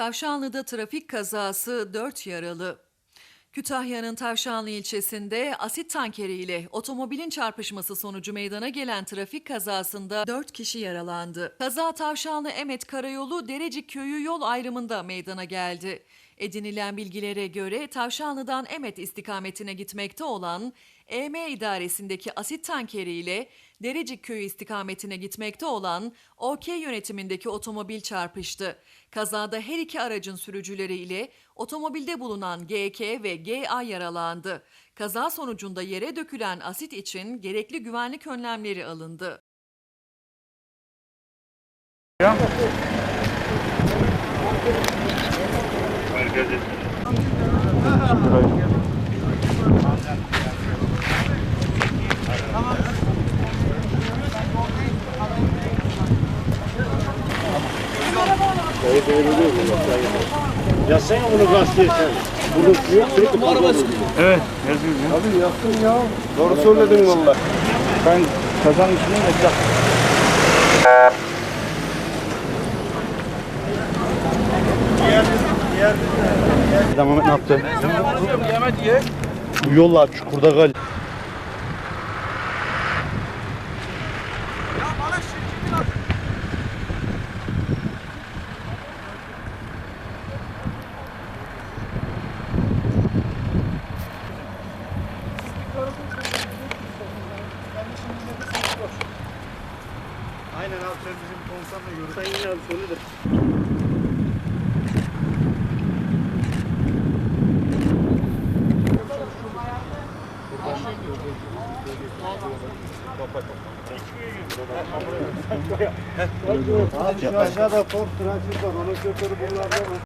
Tavşanlı'da trafik kazası 4 yaralı. Kütahya'nın Tavşanlı ilçesinde asit tankeriyle otomobilin çarpışması sonucu meydana gelen trafik kazasında 4 kişi yaralandı. Kaza Tavşanlı Emet Karayolu Derecik Köyü yol ayrımında meydana geldi. Edinilen bilgilere göre Tavşanlı'dan Emet istikametine gitmekte olan EM idaresindeki asit tankeriyle Derecik Köyü istikametine gitmekte olan OK yönetimindeki otomobil çarpıştı. Kazada her iki aracın sürücüleri ile otomobilde bulunan GK ve GA yaralandı. Kaza sonucunda yere dökülen asit için gerekli güvenlik önlemleri alındı. Yazsana bunu gazeteye sen. Bunu yok sürekli araba Evet, yazıyoruz. ya. Abi yaptın ya. Doğru söyledin valla. Ben kazanın içindeyim Adam Ahmet ne yaptı? Bu yolla çukurda kal. Aynen abi sen bizim konsanla görürsün. Sen yine abi söyle Şu aşağıda Ford Transit var. Onun şoförü bunlardan.